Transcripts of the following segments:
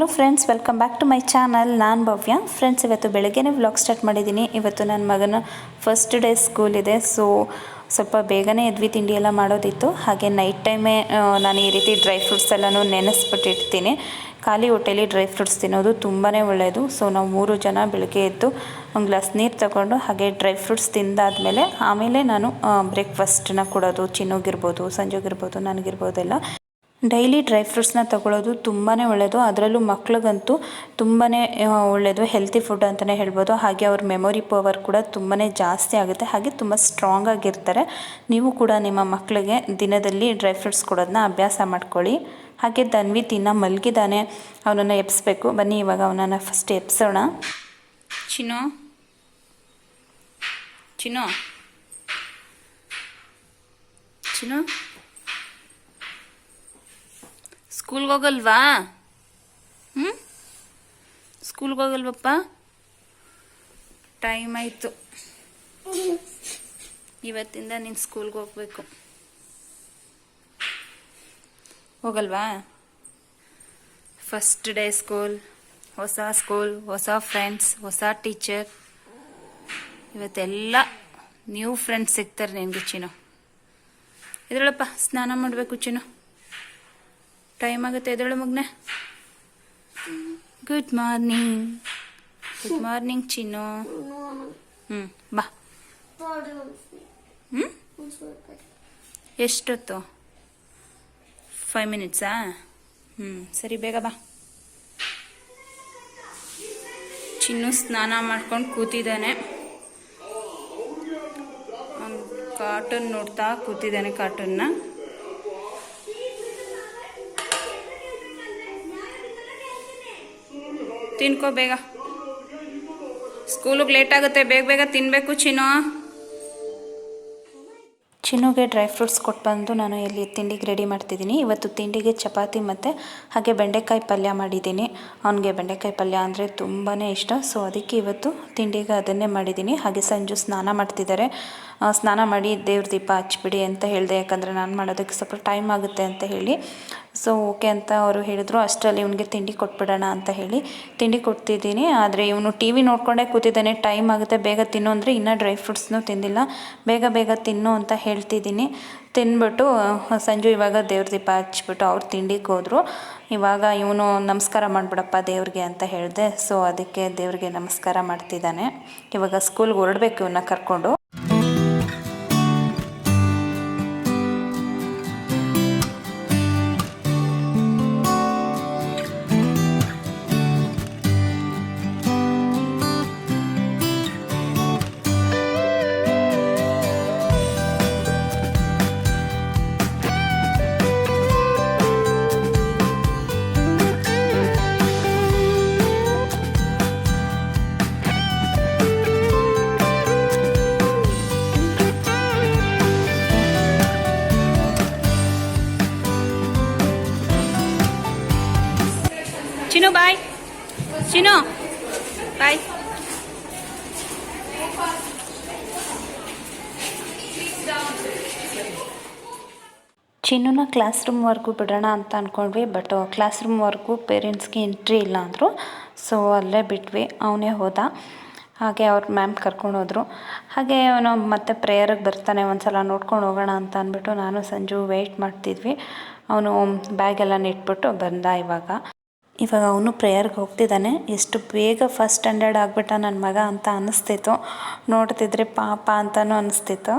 Hello friends, welcome back to my channel. ನಾನು Bhavya. Friends, ಇವತ್ತು ಬೆಳಗ್ಗೆನೇ ವ್ಲಾಗ್ ಸ್ಟಾರ್ಟ್ ಮಾಡಿದ್ದೀನಿ. ಇವತ್ತು ನನ್ನ ಮಗನ ಫಸ್ಟ್ ಡೇ ಸ್ಕೂಲ್ ಇದೆ. ಸೊ ಸ್ವಲ್ಪ ಬೇಗನೆ ಎದ್ವಿ, ತಿಂಡಿ ಎಲ್ಲ ಮಾಡೋದಿತ್ತು. ಹಾಗೆ ನೈಟ್ ಟೈಮೇ ನಾನು ಈ ರೀತಿ ಡ್ರೈ ಫ್ರೂಟ್ಸ್ ಎಲ್ಲನೂ ನೆನೆಸ್ಬಿಟ್ಟಿರ್ತೀನಿ. ಖಾಲಿ ಹೊಟ್ಟೆಲಿ ಡ್ರೈ ಫ್ರೂಟ್ಸ್ ತಿನ್ನೋದು ತುಂಬಾ ಒಳ್ಳೆಯದು ಸೊ ನಾವು ಮೂರು ಜನ ಬೆಳಗ್ಗೆ ಎದ್ದು, ಒಂದು ಗ್ಲಾಸ್ ನೀರು ತಗೊಂಡು, ಹಾಗೆ ಡ್ರೈ ಫ್ರೂಟ್ಸ್ ತಿಂದಾದಮೇಲೆ, ಆಮೇಲೆ ನಾನು ಬ್ರೇಕ್ಫಾಸ್ಟನ್ನ ಕೊಡೋದು, ಚಿನ್ನೋಗಿರ್ಬೋದು, ಸಂಜೆಗಿರ್ಬೋದು, ನನಗಿರ್ಬೋದೆಲ್ಲ. ಡೈಲಿ ಡ್ರೈ ಫ್ರೂಟ್ಸ್ನ ತಗೊಳ್ಳೋದು ತುಂಬಾ ಒಳ್ಳೆಯದು ಅದರಲ್ಲೂ ಮಕ್ಳಿಗಂತೂ ತುಂಬಾ ಒಳ್ಳೆಯದು ಹೆಲ್ತಿ ಫುಡ್ ಅಂತಲೇ ಹೇಳ್ಬೋದು. ಹಾಗೆ ಅವ್ರ ಮೆಮೊರಿ ಪವರ್ ಕೂಡ ತುಂಬಾ ಜಾಸ್ತಿ ಆಗುತ್ತೆ. ಹಾಗೆ ತುಂಬ ಸ್ಟ್ರಾಂಗ್ ಆಗಿರ್ತಾರೆ. ನೀವು ಕೂಡ ನಿಮ್ಮ ಮಕ್ಕಳಿಗೆ ದಿನದಲ್ಲಿ ಡ್ರೈ ಫ್ರೂಟ್ಸ್ ಕೊಡೋದನ್ನ ಅಭ್ಯಾಸ ಮಾಡ್ಕೊಳ್ಳಿ. ಹಾಗೆ ಧನ್ವಿ ತಿನ್ನ ಮಲಗಿದ್ದಾನೆ ಅವನನ್ನು ಎಬ್ಸ್ಬೇಕು. ಬನ್ನಿ, ಇವಾಗ ಅವನನ್ನು ಫಸ್ಟ್ ಎಪ್ಸೋಣ ಚಿನೋ ಚಿನೋ ಚಿನ್ನೋ. ಸ್ಕೂಲ್ಗೆ ಹೋಗಲ್ವಾ? ಹ್ಞೂ ಸ್ಕೂಲ್ಗೆ ಹೋಗಲ್ವಪ್ಪ? ಟೈಮ್ ಆಯಿತು. ಇವತ್ತಿಂದ ನೀನು ಸ್ಕೂಲ್ಗೆ ಹೋಗ್ಬೇಕು. ಹೋಗಲ್ವಾ? ಫಸ್ಟ್ ಡೇ ಸ್ಕೂಲ್ ಹೊಸ ಸ್ಕೂಲ್ ಹೊಸ ಫ್ರೆಂಡ್ಸ್ ಹೊಸ ಟೀಚರ್ ಇವತ್ತೆಲ್ಲ ನ್ಯೂ ಫ್ರೆಂಡ್ಸ್ ಸಿಗ್ತಾರೆ ನಿನಗೆ ಚಿನ್ನು. ಇದ್ರೊಳಪ್ಪ, ಸ್ನಾನ ಮಾಡಬೇಕು ಚಿನ್ನು. ಟೈಮ್ ಆಗುತ್ತೆ ಎದಳು ಮಗ್ನೆ. Good morning good morning Chinnu. ಹ್ಞೂ ಬಾ. ಹ್ಞೂ ಎಷ್ಟೊತ್ತು? ಫೈವ್ ಮಿನಿಟ್ಸಾ ಹ್ಞೂ ಸರಿ, ಬೇಗ ಬಾ. ಚಿನ್ನು ಸ್ನಾನ ಮಾಡ್ಕೊಂಡು ಕೂತಿದ್ದಾನೆ. ಕಾರ್ಟೂನ್ ನೋಡ್ತಾ ಕೂತಿದ್ದಾನೆ ಕಾರ್ಟೂನ್ನ ತಿನ್ಕೋ ಬೇಗ. ಸ್ಕೂಲಿಗೆ ಲೇಟ್ ಆಗುತ್ತೆ, ಬೇಗ ಬೇಗ ತಿನ್ನಬೇಕು ಚಿನ್ನು. ಚಿನ್ನುಗೆ ಡ್ರೈ ಫ್ರೂಟ್ಸ್ ಕೊಟ್ಟು ಬಂದು ನಾನು ಇಲ್ಲಿ ತಿಂಡಿಗೆ ರೆಡಿ ಮಾಡ್ತಿದ್ದೀನಿ. ಇವತ್ತು ತಿಂಡಿಗೆ ಚಪಾತಿ ಮತ್ತು ಹಾಗೆ ಬೆಂಡೆಕಾಯಿ ಪಲ್ಯ ಮಾಡಿದ್ದೀನಿ. ಅವನಿಗೆ ಬೆಂಡೆಕಾಯಿ ಪಲ್ಯ ಅಂದರೆ ತುಂಬಾ ಇಷ್ಟ. ಸೊ ಅದಕ್ಕೆ ಇವತ್ತು ತಿಂಡಿಗೆ ಅದನ್ನೇ ಮಾಡಿದ್ದೀನಿ. ಹಾಗೆ ಸಂಜು ಸ್ನಾನ ಮಾಡ್ತಿದ್ದಾರೆ. ಸ್ನಾನ ಮಾಡಿ ದೇವ್ರ ದೀಪ ಹಚ್ಬಿಡಿ ಅಂತ ಹೇಳಿದೆ. ಯಾಕಂದರೆ ನಾನು ಮಾಡೋದಕ್ಕೆ ಸ್ವಲ್ಪ ಟೈಮ್ ಆಗುತ್ತೆ ಅಂತ ಹೇಳಿ. ಸೊ ಓಕೆ ಅಂತ ಅವರು ಹೇಳಿದರು, ಅಷ್ಟರಲ್ಲಿ ಇವನಿಗೆ ತಿಂಡಿ ಕೊಟ್ಬಿಡೋಣ ಅಂತ ಹೇಳಿ ತಿಂಡಿ ಕೊಡ್ತಿದ್ದೀನಿ. ಆದರೆ ಇವನು ಟಿ ವಿ ನೋಡ್ಕೊಂಡೇ ಕೂತಿದ್ದಾನೆ, ಟೈಮ್ ಆಗುತ್ತೆ, ಬೇಗ ತಿನ್ನು ಅಂದರೆ ಇನ್ನೂ ಡ್ರೈ ಫ್ರೂಟ್ಸ್ನೂ ತಿಂದಿಲ್ಲ. ಬೇಗ ಬೇಗ ತಿನ್ನು ಅಂತ ಹೇಳ್ತಿದ್ದೀನಿ. ತಿನ್ಬಿಟ್ಟು ಸಂಜು ಇವಾಗ ದೇವ್ರ ದೀಪ ಹಚ್ಬಿಟ್ಟು ಅವ್ರು ತಿಂಡಿಗೆ ಹೋದರು. ಇವಾಗ ಇವನು ನಮಸ್ಕಾರ ಮಾಡಿಬಿಡಪ್ಪ ದೇವ್ರಿಗೆ ಅಂತ ಹೇಳಿದೆ. ಸೊ ಅದಕ್ಕೆ ದೇವ್ರಿಗೆ ನಮಸ್ಕಾರ ಮಾಡ್ತಿದ್ದಾನೆ. ಇವಾಗ ಸ್ಕೂಲ್ಗೆ ಹೊರಡ್ಬೇಕು ಇವನ್ನ ಕರ್ಕೊಂಡು. ಚಿನ್ನುನ ಕ್ಲಾಸ್ ರೂಮ್ವರೆಗೂ ಬಿಡೋಣ ಅಂತ ಅಂದ್ಕೊಂಡ್ವಿ ಬಟ್ ಕ್ಲಾಸ್ ರೂಮ್ವರೆಗೂ ಪೇರೆಂಟ್ಸ್ಗೆ ಎಂಟ್ರಿ ಇಲ್ಲ ಅಂದರು. ಸೊ, ಅಲ್ಲೇ ಬಿಟ್ವಿ, ಅವನೇ ಹೋದ. ಹಾಗೆ ಅವ್ರ ಮ್ಯಾಮ್ ಕರ್ಕೊಂಡು ಹೋದರು. ಹಾಗೆ ಅವನು ಮತ್ತೆ ಪ್ರೇಯರಿಗೆ ಬರ್ತಾನೆ ಒಂದು ಸಲ ನೋಡ್ಕೊಂಡು ಹೋಗೋಣ ಅಂತ ಅಂದ್ಬಿಟ್ಟು ನಾನು ಸಂಜು ವೆಯ್ಟ್ ಮಾಡ್ತಿದ್ವಿ. ಅವನು ಬ್ಯಾಗೆಲ್ಲ ನೆಟ್ಬಿಟ್ಟು ಬಂದ ಇವಾಗ. ಇವಾಗ ಅವನು ಪ್ರೇಯರ್ಗೆ ಹೋಗ್ತಿದ್ದಾನೆ. ಎಷ್ಟು ಬೇಗ ಫಸ್ಟ್ ಸ್ಟ್ಯಾಂಡರ್ಡ್ ಆಗಿಬಿಟ್ಟ ನನ್ನ ಮಗ ಅಂತ ಅನ್ನಿಸ್ತಿತ್ತು ನೋಡ್ತಿದ್ರೆ ಪಾಪ ಅಂತಲೂ ಅನ್ನಿಸ್ತಿತ್ತು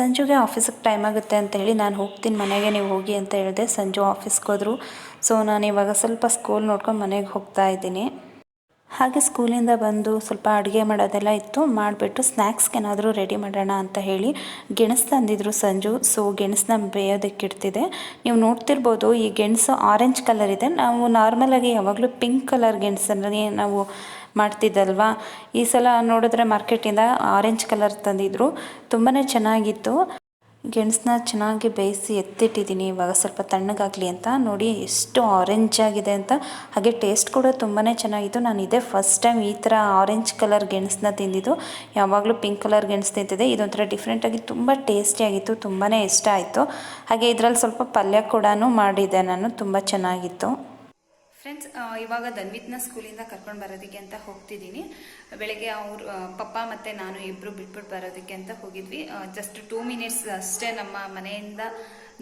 ಸಂಜುಗೆ ಆಫೀಸಿಗೆ ಟೈಮ್ ಆಗುತ್ತೆ ಅಂತ ಹೇಳಿ ನಾನು ಹೋಗ್ತೀನಿ, ಮನೆಗೆ ನೀವು ಹೋಗಿ ಅಂತ ಹೇಳಿದೆ ಸಂಜು ಆಫೀಸ್ಗೆ ಹೋದರು. ಸೊ ನಾನು ಇವಾಗ ಸ್ವಲ್ಪ ಸ್ಕೂಲ್ ನೋಡ್ಕೊಂಡು ಮನೆಗೆ ಹೋಗ್ತಾ ಇದ್ದೀನಿ. ಹಾಗೆ ಸ್ಕೂಲಿಂದ ಬಂದು ಸ್ವಲ್ಪ ಅಡುಗೆ ಮಾಡೋದೆಲ್ಲ ಇತ್ತು, ಮಾಡಿಬಿಟ್ಟು ಸ್ನ್ಯಾಕ್ಸ್ಗೆ ಏನಾದರೂ ರೆಡಿ ಮಾಡೋಣ ಅಂತ ಹೇಳಿ ಗೆಣಸು ತಂದಿದ್ರು ಸಂಜು. ಸೊ ಗೆಣಸನ್ನ ಬೇಯೋದಕ್ಕೆ ಇಡ್ತಿದೆ ನೀವು ನೋಡ್ತಿರ್ಬೋದು ಈ ಗೆಣಸು ಆರೆಂಜ್ ಕಲರ್ ಇದೆ. ನಾವು ನಾರ್ಮಲಾಗಿ ಯಾವಾಗಲೂ ಪಿಂಕ್ ಕಲರ್ ಗೆಣಸನ್ನೇ ನಾವು ಮಾಡ್ತಿದ್ದಲ್ವಾ? ಈ ಸಲ ನೋಡಿದ್ರೆ ಮಾರ್ಕೆಟಿಂದ ಆರೆಂಜ್ ಕಲರ್ ತಂದಿದ್ರು. ತುಂಬಾ ಚೆನ್ನಾಗಿತ್ತು. ಗೆಣಸನ್ನ ಚೆನ್ನಾಗಿ ಬೇಯಿಸಿ ಎತ್ತಿಟ್ಟಿದ್ದೀನಿ. ಇವಾಗ ಸ್ವಲ್ಪ ತಣ್ಣಗಾಗಲಿ ಅಂತ. ನೋಡಿ ಎಷ್ಟು ಆರೆಂಜ್ ಆಗಿದೆ ಅಂತ. ಹಾಗೆ ಟೇಸ್ಟ್ ಕೂಡ ತುಂಬಾ ಚೆನ್ನಾಗಿತ್ತು. ನಾನು ಇದೇ ಫಸ್ಟ್ ಟೈಮ್ ಈ ಥರ ಆರೆಂಜ್ ಕಲರ್ ಗೆಣಸನ್ನ ತಿಂದಿದ್ದು. ಯಾವಾಗಲೂ ಪಿಂಕ್ ಕಲರ್ ಗೆಣಸು ತಿಂತಿದ್ದೆ. ಇದೊಂಥರ ಡಿಫ್ರೆಂಟಾಗಿ ತುಂಬ ಟೇಸ್ಟಿಯಾಗಿತ್ತು ತುಂಬಾ ಇಷ್ಟ ಆಯಿತು. ಹಾಗೆ ಇದರಲ್ಲಿ ಸ್ವಲ್ಪ ಪಲ್ಯ ಕೂಡ ಮಾಡಿದ್ದೆ ನಾನು. ತುಂಬ ಚೆನ್ನಾಗಿತ್ತು. ಫ್ರೆಂಡ್ಸ್ ಇವಾಗ ಧನ್ವಿತ್ನ ಸ್ಕೂಲಿಂದ ಕರ್ಕೊಂಡು ಬರೋದಕ್ಕೆ ಅಂತ ಹೋಗ್ತಿದ್ದೀನಿ. ಬೆಳಗ್ಗೆ ಅವ್ರು ಪಪ್ಪ ಮತ್ತು ನಾನು ಇಬ್ಬರು ಬಿಟ್ಬಿಟ್ಟು ಬರೋದಕ್ಕೆ ಅಂತ ಹೋಗಿದ್ವಿ. ಜಸ್ಟ್ ಟೂ ಮಿನಿಟ್ಸ್ ಅಷ್ಟೇ ನಮ್ಮ ಮನೆಯಿಂದ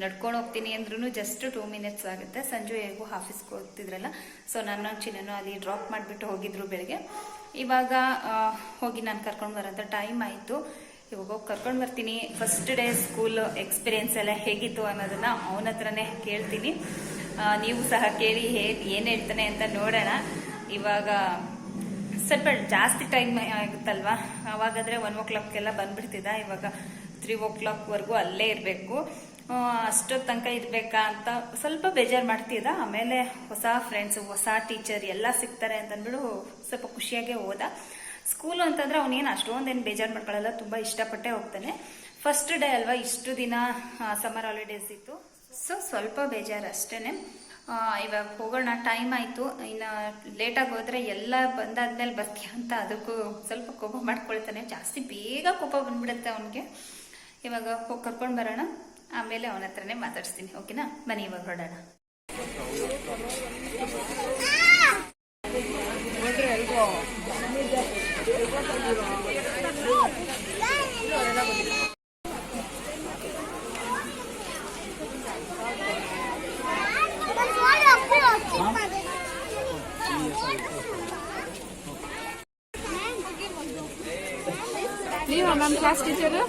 ನಡ್ಕೊಂಡು ಹೋಗ್ತೀನಿ ಅಂದ್ರೂ ಜಸ್ಟ್ ಟೂ ಮಿನಿಟ್ಸ್ ಆಗುತ್ತೆ. ಸಂಜು ಹೇಗೂ ಆಫೀಸ್ಗೆ ಹೋಗ್ತಿದ್ರಲ್ಲ ಸೊ ನನ್ನ ಚಿನ್ನನು ಅಲ್ಲಿ ಡ್ರಾಪ್ ಮಾಡಿಬಿಟ್ಟು ಹೋಗಿದ್ರು ಬೆಳಗ್ಗೆ. ಇವಾಗ ಹೋಗಿ ನಾನು ಕರ್ಕೊಂಡು ಬರೋಂಥ ಟೈಮ್ ಆಯಿತು. ಇವಾಗ ಹೋಗಿ ಕರ್ಕೊಂಡು ಬರ್ತೀನಿ. ಫಸ್ಟ್ ಡೇ ಸ್ಕೂಲ್ ಎಕ್ಸ್ಪೀರಿಯನ್ಸ್ ಎಲ್ಲ ಹೇಗಿತ್ತು ಅನ್ನೋದನ್ನ ಅವನ ಹತ್ರನೇ ಕೇಳ್ತೀನಿ. ನೀವು ಸಹ ಕೇಳಿ ಹೇ, ಏನ್ ಹೇಳ್ತಾನೆ ಅಂತ ನೋಡೋಣ. ಇವಾಗ ಸ್ವಲ್ಪ ಜಾಸ್ತಿ ಟೈಮ್ ಆಗುತ್ತಲ್ವಾ? ಅವಾಗಾದ್ರೆ ಒನ್ ಓ ಕ್ಲಾಕ್ಗೆಲ್ಲ ಬಂದ್ಬಿಡ್ತಿದ್ದ ಇವಾಗ ತ್ರೀ ಓ ಕ್ಲಾಕ್ವರೆಗೂ ಅಲ್ಲೇ ಇರಬೇಕು. ಅಷ್ಟೊತ್ತು ತನಕ ಇರಬೇಕಾ ಅಂತ ಸ್ವಲ್ಪ ಬೇಜಾರು ಮಾಡ್ತಿದ್ದ ಆಮೇಲೆ ಹೊಸ ಫ್ರೆಂಡ್ಸ್ ಹೊಸ ಟೀಚರ್ ಎಲ್ಲ ಸಿಗ್ತಾರೆ ಅಂತ ಅಂದ್ಬಿಟ್ಟು ಸ್ವಲ್ಪ ಖುಷಿಯಾಗೆ ಹೋದ ಸ್ಕೂಲು ಅಂತಂದ್ರೆ ಅವನೇನು ಅಷ್ಟೊಂದೇನು ಬೇಜಾರು ಮಾಡ್ಕೊಳ್ಳಲ್ಲ ತುಂಬ ಇಷ್ಟಪಟ್ಟೆ ಹೋಗ್ತಾನೆ. ಫಸ್ಟ್ ಡೇ ಅಲ್ವಾ, ಇಷ್ಟು ದಿನ ಸಮ್ಮರ್ ಹಾಲಿಡೇಸ್ ಇತ್ತು. ಸೊ ಸ್ವಲ್ಪ ಬೇಜಾರು ಅಷ್ಟೇ ಇವಾಗ ಹೋಗೋಣ ಟೈಮ್ ಆಯಿತು. ಇನ್ನು ಲೇಟಾಗಿ ಹೋದರೆ ಎಲ್ಲ ಬಂದಾದ್ಮೇಲೆ ಬರ್ತೀಯ ಅಂತ ಅದಕ್ಕೂ ಸ್ವಲ್ಪ ಕೋಪ ಮಾಡ್ಕೊಳ್ತಾನೆ. ಜಾಸ್ತಿ ಬೇಗ ಕೋಪ ಬಂದ್ಬಿಡುತ್ತೆ ಅವನಿಗೆ. ಇವಾಗ ಹೋಗಿ ಕರ್ಕೊಂಡು ಬರೋಣ. ಆಮೇಲೆ ಅವನ ಹತ್ರನೇ ಮಾತಾಡಿಸ್ತೀನಿ. ಓಕೆನಾ? ಬನ್ನಿ ಇವಾಗ ಹೊರಡೋಣ ಮ್ಯಾಮ್ ಕ್ಲಾಸ್ ಟೀಚರು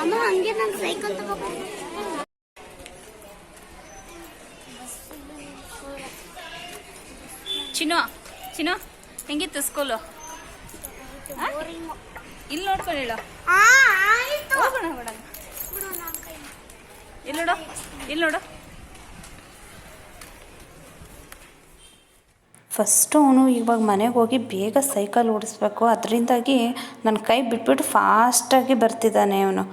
ಅಮ್ಮ ಹಂಗೆ ನಂಗೆ ಸೈಕಲ್ ತಗೋಬೇಕು ಚಿನ್ನೋ ಚಿನ್ನೋ ಹೆಂಗಿತ್ತು ಸ್ಕೂಲು ಇಲ್ಲಿ ನೋಡ್ಕೊಂಡು ಹೇಳು. ಆ ಆಯ್ತು. ಹೋಗೋಣ ಹೋಗೋಣ. ಇಲ್ಲಿ ನೋಡು ಇಲ್ಲಿ ನೋಡು. ಫಸ್ಟು ಅವನು ಇವಾಗ ಮನೆಗೆ ಹೋಗಿ ಬೇಗ ಸೈಕಲ್ ಓಡಿಸ್ಬೇಕು. ಅದರಿಂದಾಗಿ ನನ್ನ ಕೈ ಬಿಟ್ಬಿಟ್ಟು ಫಾಸ್ಟಾಗಿ ಬರ್ತಿದ್ದಾನೆ ಅವನು.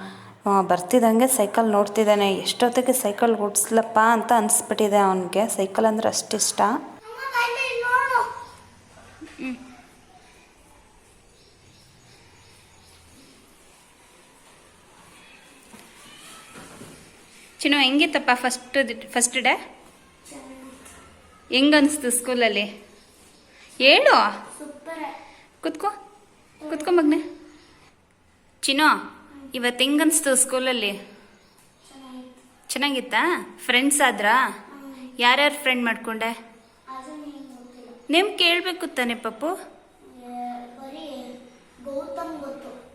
ಬರ್ತಿದ್ದಂಗೆ ಸೈಕಲ್ ನೋಡ್ತಿದ್ದಾನೆ. ಎಷ್ಟೊತ್ತಿಗೆ ಸೈಕಲ್ ಓಡಿಸ್ಲಪ್ಪ ಅಂತ ಅನಿಸ್ಬಿಟ್ಟಿದೆ ಅವನಿಗೆ. ಸೈಕಲ್ ಅಂದ್ರೆ ಅಷ್ಟಿಷ್ಟ ಚಿನ್ನು, ಹೆಂಗಿತ್ತಪ್ಪ ಫಸ್ಟ್ ಫಸ್ಟ್ ಡೇ ಹೆಂಗನ್ಸ್ತು ಸ್ಕೂಲಲ್ಲಿ ಹೇಳು ಕುತ್ಕೋ. ಕುತ್ಕೋ ಮಗ್ನೆ. ಚಿನ್ನು ಇವತ್ತು ಹೆಂಗನ್ಸ್ತು ಸ್ಕೂಲಲ್ಲಿ? ಚೆನ್ನಾಗಿತ್ತಾ. ಫ್ರೆಂಡ್ಸ್ ಆದ್ರಾ? ಯಾರ್ಯಾರು ಫ್ರೆಂಡ್ ಮಾಡ್ಕೊಂಡೆ? ನೇಮ್ ಕೇಳಬೇಕು ತಾನೆ ಪಪ್ಪು?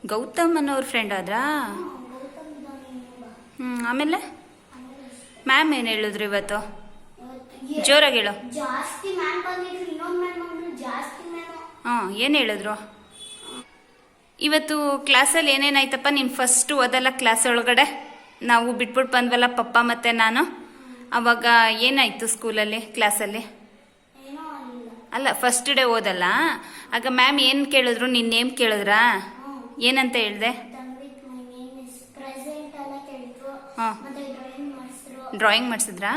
ಗೌತಮ್ ಅನ್ನೋರ್ ಫ್ರೆಂಡ್ ಆದ್ರಾ. ಹ್ಞೂ ಆಮೇಲೆ? ಮ್ಯಾಮ್ ಏನು ಹೇಳಿದ್ರು ಇವತ್ತು? ಜೋರಾಗಿ ಹೇಳು. ಹಾಂ ಏನು ಹೇಳಿದ್ರು? ಇವತ್ತು ಕ್ಲಾಸಲ್ಲಿ ಏನೇನಾಯ್ತಪ್ಪ ನೀನು ಫಸ್ಟ್ ಓದಲ್ಲ ಕ್ಲಾಸ್ ಒಳಗಡೆ? ನಾವು ಬಿಟ್ಬಿಟ್ಟು ಬಂದ್ವಲ್ಲ ಪಪ್ಪ ಮತ್ತು ನಾನು. ಅವಾಗ ಏನಾಯಿತು ಸ್ಕೂಲಲ್ಲಿ ಕ್ಲಾಸಲ್ಲಿ ಅಲ್ಲ ಫಸ್ಟ್ ಡೇ ಓದಲ್ಲ? ಆಗ ಮ್ಯಾಮ್ ಏನು ಕೇಳಿದ್ರು? ನಿನ್ನ ನೇಮ್ ಕೇಳಿದ್ರಾ? ಏನಂತ ಹೇಳಿದೆ? ಹಾಂ. ಡ್ರಾಯಿಂಗ್ ಮಾಡಿಸಿದ್ರಾ. ಡ್ರಾಯಿಂಗ್ ಮಾಡಿಸಿದ್ರಾ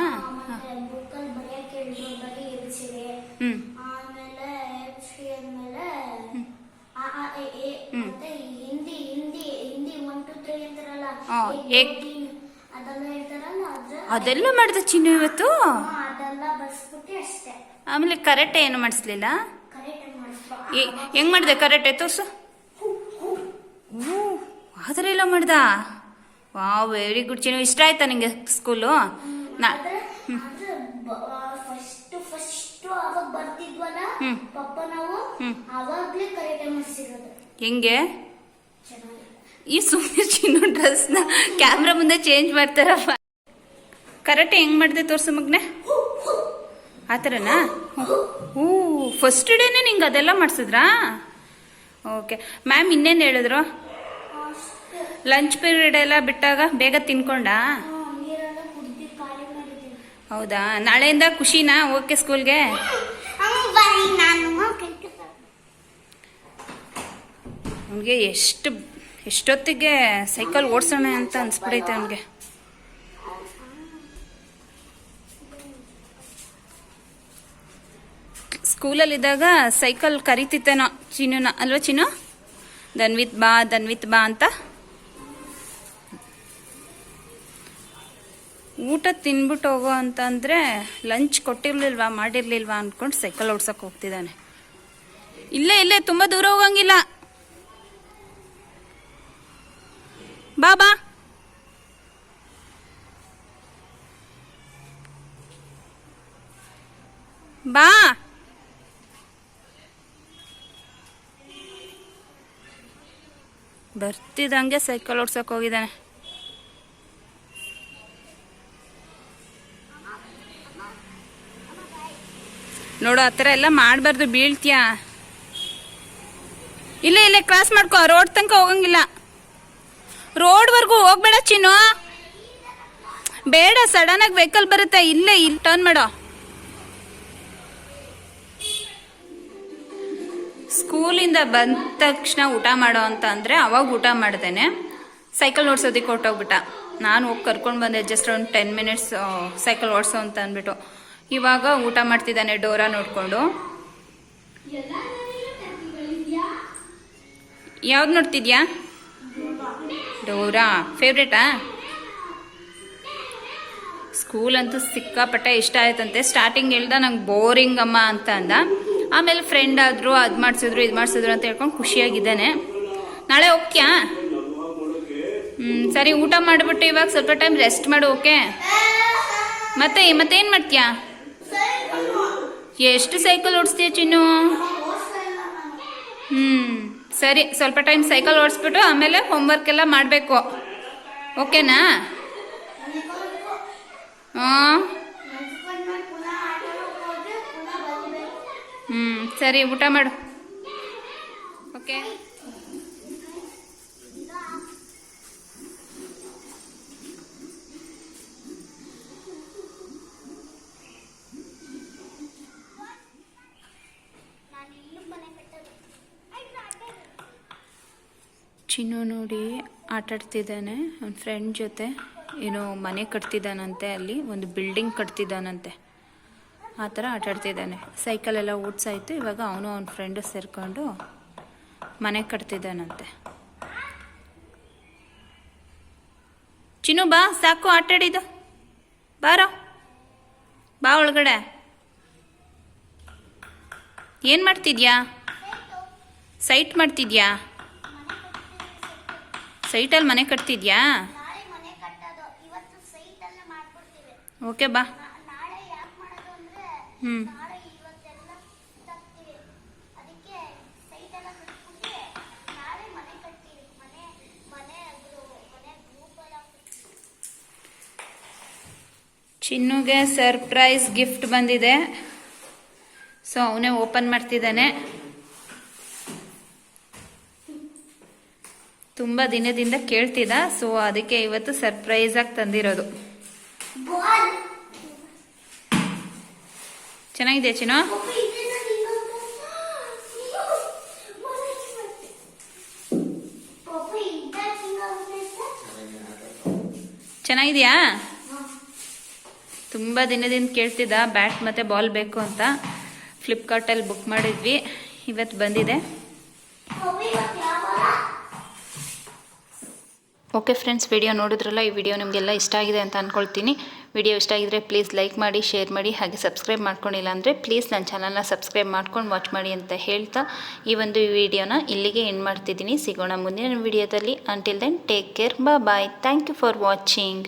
ಮತ್ತೆ ಬುಕ್ಕಲ್ಲಿ ಬರೆಯಕ್ಕೆ ಹೇಳಿದ್ರು ಬರೀ ಎಬ್ಸಿದೆ ಹ್ಞೂ ಆಮೇಲೆ ಎಬ್ಸಿ ಆದ್ಮೇಲೆ ಆ ಆ ಎ ಎ ಮತ್ತೆ Hindi Hindi Hindi one two three ಅಂತಾರಲ್ಲ ಹಾ, ಏಕ್, ಏಕ್. ದೋ, ತೀನ್ ಅದೆಲ್ಲ ಮಾಡಿದ ಚಿನ್ನು ಇವತ್ತು? ಆಮೇಲೆ ಕರೆಟೆ ಏನು ಮಾಡಿಸ್ಲಿಲ್ಲ? ಹೆಂಗ್ ಮಾಡಿದೆ ಕರೆಟೆ ತೋರ್ಸು ಆದ್ರೆ ಎಲ್ಲ ಮಾಡ್ದ? ವಾ ವೆರಿ ಗುಡ್ ಚಿನ್ನು ಇಷ್ಟ ಆಯ್ತಾ ನಿಂಗೆ ಸ್ಕೂಲು ನಾ ಆದ್ರೆ ಈ ಸುಮ್ಮನೆ ಚಿನ್ನು ನ ಕ್ಯಾಮ್ರಾ ಮುಂದೆ ಚೇಂಜ್ ಮಾಡ್ತಾರಪ್ಪ. ಕರೆಕ್ಟ್ ಹೆಂಗ್ ಮಾಡಿದೆ ತೋರ್ಸು ಮಗ್ನೆ? ಆ ಥರನಾ? ಹ್ಞೂ ಫಸ್ಟ್ ಡೇನೆ ನಿಂಗೆ ಅದೆಲ್ಲ ಮಾಡ್ಸಿದ್ರಾ? ಓಕೆ ಮ್ಯಾಮ್ ಇನ್ನೇನು ಹೇಳಿದ್ರು? ಲಂಚ್ ಪೀರಿಯಡ್ ಎಲ್ಲ ಬಿಟ್ಟಾಗ ಬೇಗ ತಿನ್ಕೊಂಡಾ? ಹೌದಾ? ನಾಳೆಯಿಂದ ಖುಷಿನಾ ಓಕೆ ಸ್ಕೂಲ್ಗೆ? ಅವನಿಗೆ ಎಷ್ಟು ಎಷ್ಟೊತ್ತಿಗೆ ಸೈಕಲ್ ಓಡಿಸೋಣ ಅಂತ ಅನ್ಸ್ಬಿಡೈತೆ ಅವನಿಗೆ ಸ್ಕೂಲಲ್ಲಿದ್ದಾಗ ಸೈಕಲ್ ಕರಿತಿತ್ತೇನೋ ಚಿನ್ನುನ, ಅಲ್ವಾ ಚಿನ್ನು? ದನ್ವಿತ್ ಬಾ ದನ್ವಿತ್ ಬಾ ಅಂತ. ಊಟ ತಿನ್ಬಿಟ್ಟು ಹೋಗೋ ಅಂತ ಅಂದರೆ ಲಂಚ್ ಕೊಟ್ಟಿರ್ಲಿಲ್ವಾ, ಮಾಡಿರ್ಲಿಲ್ವಾ ಅನ್ಕೊಂಡು ಸೈಕಲ್ ಓಡ್ಸಕ್ ಹೋಗ್ತಿದ್ದಾನೆ. ಇಲ್ಲೇ ಇಲ್ಲೇ, ತುಂಬ ದೂರ ಹೋಗಂಗಿಲ್ಲ. ಬಾ ಬಾ. ಬಾ ಬರ್ತಿದ್ದಂಗೆ ಸೈಕಲ್ ಓಡ್ಸಕ್ ಹೋಗಿದ್ದಾನೆ. ನೋಡು, ಆ ಎಲ್ಲ ಮಾಡಬಾರ್ದು, ಬೀಳ್ತೀಯಾ? ಇಲ್ಲ, ಇಲ್ಲೇ ಕ್ರಾಸ್ ಮಾಡ್ಕೋ ರೋಡ್ ತನಕ ಹೋಗಂಗಿಲ್ಲ. ರೋಡ್ವರೆಗೂ ಹೋಗ್ಬೇಡ ಚಿನ್ನು. ಬೇಡ ಸಡನ್ ಆಗಿ ವೆಹಿಕಲ್ ಬರುತ್ತೆ, ಇಲ್ಲೇ ಇಲ್ಲಿ ಟರ್ನ್ ಮಾಡೋ. ಸ್ಕೂಲಿಂದ ಬಂದ ತಕ್ಷಣ ಊಟ ಮಾಡೋ ಅಂತ ಅಂದರೆ ಅವಾಗ ಊಟ ಮಾಡ್ದೇನೆ. ಸೈಕಲ್ ಓಡಿಸೋದಕ್ಕೆ ಹೊರ್ಟೋಗ್ಬಿಟ್ಟ. ನಾನು ಹೋಗಿ ಕರ್ಕೊಂಡು ಬಂದೆ ಜಸ್ಟ್ ಒಂದು ಟೆನ್ ಮಿನಿಟ್ಸ್ ಸೈಕಲ್ ಓಡಿಸೋ ಅಂತ ಅಂದ್ಬಿಟ್ಟು. ಇವಾಗ ಊಟ ಮಾಡ್ತಿದ್ದಾನೆ ಡೋರಾ ನೋಡಿಕೊಂಡು. ಯಾವ್ದು ನೋಡ್ತಿದ್ಯಾ? ಡೋರಾ ಫೇವ್ರೇಟಾ ಸ್ಕೂಲ್ ಅಂತೂ ಸಿಕ್ಕಾಪಟ್ಟೆ ಇಷ್ಟ ಆಯ್ತಂತೆ. ಸ್ಟಾರ್ಟಿಂಗ್ ಹೇಳ್ದ ನಂಗೆ ಬೋರಿಂಗ್ ಅಮ್ಮ ಅಂತ ಅಂದ. ಆಮೇಲೆ ಫ್ರೆಂಡ್ ಆದ್ರು, ಅದು ಮಾಡಿಸಿದ್ರು, ಇದು ಮಾಡಿಸಿದ್ರು ಅಂತ ಹೇಳ್ಕೊಂಡು ಖುಷಿಯಾಗಿದ್ದಾನೆ. ನಾಳೆ ಓಕ್ಯಾ ಹ್ಞೂ ಸರಿ, ಊಟ ಮಾಡಿಬಿಟ್ಟು ಇವಾಗ ಸ್ವಲ್ಪ ಟೈಮ್ ರೆಸ್ಟ್ ಮಾಡು ಓಕೆ ಮತ್ತೆ, ಮತ್ತೇನು ಮಾಡ್ತೀಯಾ? ಎಷ್ಟು ಸೈಕಲ್ ಓಡಿಸ್ತೀಯ ಚಿನ್ನು? ಹ್ಞೂ ಸರಿ, ಸ್ವಲ್ಪ ಟೈಮ್ ಸೈಕಲ್ ಓಡಿಸ್ಬಿಟ್ಟು ಆಮೇಲೆ ಹೋಮ್ವರ್ಕ್ ಎಲ್ಲ ಮಾಡಬೇಕು. ಓಕೆನಾ? ಹಾಂ ಹ್ಞೂ ಸರಿ, ಊಟ ಮಾಡು. ಓಕೆ. ಚಿನ್ನು ನೋಡಿ ಆಟಾಡ್ತಿದ್ದಾನೆ ಅವನ ಫ್ರೆಂಡ್ ಜೊತೆ ಏನೋ ಮನೆ ಕಟ್ತಿದ್ದಾನಂತೆ ಅಲ್ಲಿ, ಒಂದು ಬಿಲ್ಡಿಂಗ್ ಕಟ್ತಿದ್ದಾನಂತೆ. ಆ ಥರ ಆಟಾಡ್ತಿದ್ದಾನೆ ಸೈಕಲ್ ಎಲ್ಲ ಓಡಿಸಾಯ್ತು ಇವಾಗ ಅವನು ಅವನ ಫ್ರೆಂಡು ಸೇರಿಕೊಂಡು ಮನೆ ಕಟ್ತಿದ್ದಾನಂತೆ. ಚಿನ್ನು ಬಾ, ಸಾಕು ಆಟಾಡಿದ್ದು ಬಾರೋ. ಬಾ ಒಳಗಡೆ. ಏನು ಮಾಡ್ತಿದ್ಯಾ? ಸೈಟ್ ಮಾಡ್ತಿದ್ಯಾ? ಸೈಟಲ್ಲಿ ಮನೆ ಕಟ್ತಿದ್ಯಾ? ಓಕೆ ಬಾ. ಹ್ಞೂ ಚಿನ್ನುಗೆ ಸರ್ಪ್ರೈಸ್ ಗಿಫ್ಟ್ ಬಂದಿದೆ. ಸೊ ಅವನೇ ಓಪನ್ ಮಾಡ್ತಿದ್ದಾನೆ. ತುಂಬ ದಿನದಿಂದ ಕೇಳ್ತಿದ್ದ ಸೊ ಅದಕ್ಕೆ ಇವತ್ತು ಸರ್ಪ್ರೈಸ್ ಆಗಿ ತಂದಿರೋದು. ಚೆನ್ನಾಗಿದೆ ಚಿನೋ ಚೆನ್ನಾಗಿದೆಯಾ? ತುಂಬ ದಿನದಿಂದ ಕೇಳ್ತಿದ್ದ ಬ್ಯಾಟ್ ಮತ್ತು ಬಾಲ್ ಬೇಕು ಅಂತ. ಫ್ಲಿಪ್ಕಾರ್ಟಲ್ಲಿ ಬುಕ್ ಮಾಡಿದ್ವಿ, ಇವತ್ತು ಬಂದಿದೆ. ಓಕೆ ಫ್ರೆಂಡ್ಸ್ ವಿಡಿಯೋ ನೋಡಿದ್ರಲ್ಲ, ಈ ವಿಡಿಯೋ ನಿಮಗೆಲ್ಲ ಇಷ್ಟ ಆಗಿದೆ ಅಂತ ಅಂದ್ಕೊಳ್ತೀನಿ ವಿಡಿಯೋ ಇಷ್ಟ ಆಗಿದ್ರೆ ಪ್ಲೀಸ್ ಲೈಕ್ ಮಾಡಿ ಶೇರ್ ಮಾಡಿ, ಹಾಗೆ ಸಬ್ಸ್ಕ್ರೈಬ್ ಮಾಡ್ಕೊಂಡಿಲ್ಲ ಅಂದರೆ ಪ್ಲೀಸ್ ನನ್ನ ಚಾನಲ್ನ ಸಬ್ಸ್ಕ್ರೈಬ್ ಮಾಡ್ಕೊಂಡು ವಾಚ್ ಮಾಡಿ ಅಂತ ಹೇಳ್ತಾ ಈ ಒಂದು ವಿಡಿಯೋನ ಇಲ್ಲಿಗೆ ಎಂಡ್ ಮಾಡ್ತಿದ್ದೀನಿ. ಸಿಗೋಣ ಮುಂದಿನ ವಿಡಿಯೋದಲ್ಲಿ ಅಂಟಿಲ್ ದೆನ್ ಟೇಕ್ ಕೇರ್ ಬಾ bye thank you for watching